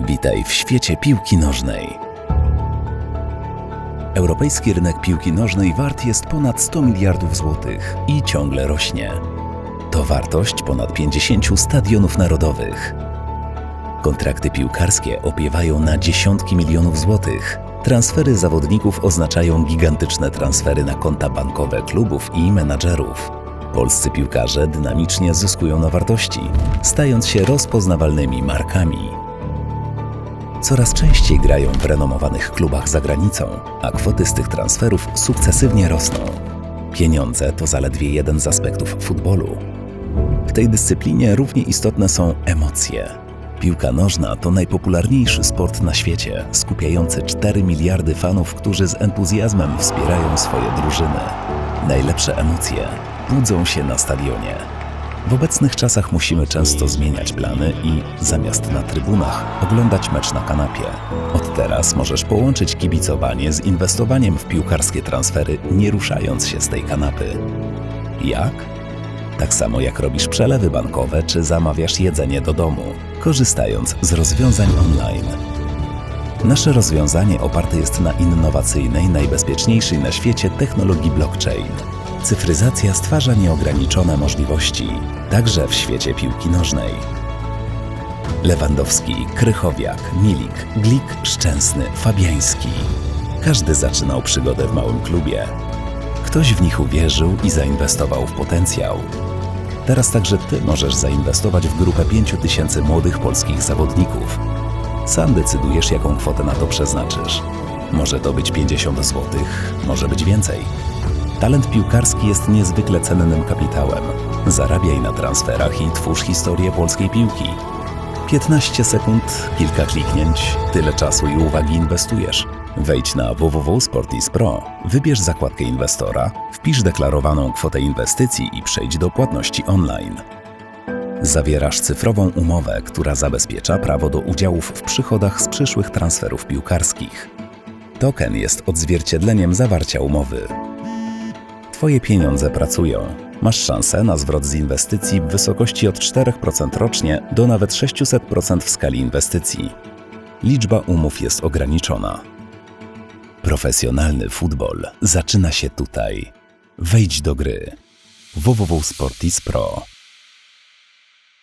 Witaj w świecie piłki nożnej. Europejski rynek piłki nożnej wart jest ponad 100 miliardów złotych i ciągle rośnie. To wartość ponad 50 stadionów narodowych. Kontrakty piłkarskie opiewają na dziesiątki milionów złotych. Transfery zawodników oznaczają gigantyczne transfery na konta bankowe klubów i menadżerów. Polscy piłkarze dynamicznie zyskują na wartości, stając się rozpoznawalnymi markami. Coraz częściej grają w renomowanych klubach za granicą, a kwoty z tych transferów sukcesywnie rosną. Pieniądze to zaledwie jeden z aspektów futbolu. W tej dyscyplinie równie istotne są emocje. Piłka nożna to najpopularniejszy sport na świecie, skupiający 4 miliardy fanów, którzy z entuzjazmem wspierają swoje drużyny. Najlepsze emocje budzą się na stadionie. W obecnych czasach musimy często zmieniać plany i zamiast na trybunach oglądać mecz na kanapie. Od teraz możesz połączyć kibicowanie z inwestowaniem w piłkarskie transfery, nie ruszając się z tej kanapy. Jak? Tak samo jak robisz przelewy bankowe czy zamawiasz jedzenie do domu, korzystając z rozwiązań online. Nasze rozwiązanie oparte jest na innowacyjnej, najbezpieczniejszej na świecie technologii blockchain. Cyfryzacja stwarza nieograniczone możliwości, także w świecie piłki nożnej. Lewandowski, Krychowiak, Milik, Glik, Szczęsny, Fabiański. Każdy zaczynał przygodę w małym klubie. Ktoś w nich uwierzył i zainwestował w potencjał. Teraz także Ty możesz zainwestować w grupę 5000 młodych polskich zawodników. Sam decydujesz, jaką kwotę na to przeznaczysz. Może to być 50 zł, może być więcej. Talent piłkarski jest niezwykle cennym kapitałem. Zarabiaj na transferach i twórz historię polskiej piłki. 15 sekund, kilka kliknięć, tyle czasu i uwagi inwestujesz. Wejdź na www.sportis.pro, wybierz zakładkę inwestora, wpisz deklarowaną kwotę inwestycji i przejdź do płatności online. Zawierasz cyfrową umowę, która zabezpiecza prawo do udziałów w przychodach z przyszłych transferów piłkarskich. Token jest odzwierciedleniem zawarcia umowy. Twoje pieniądze pracują. Masz szansę na zwrot z inwestycji w wysokości od 4% rocznie do nawet 600% w skali inwestycji. Liczba umów jest ograniczona. Profesjonalny futbol zaczyna się tutaj. Wejdź do gry. www.sportis.pro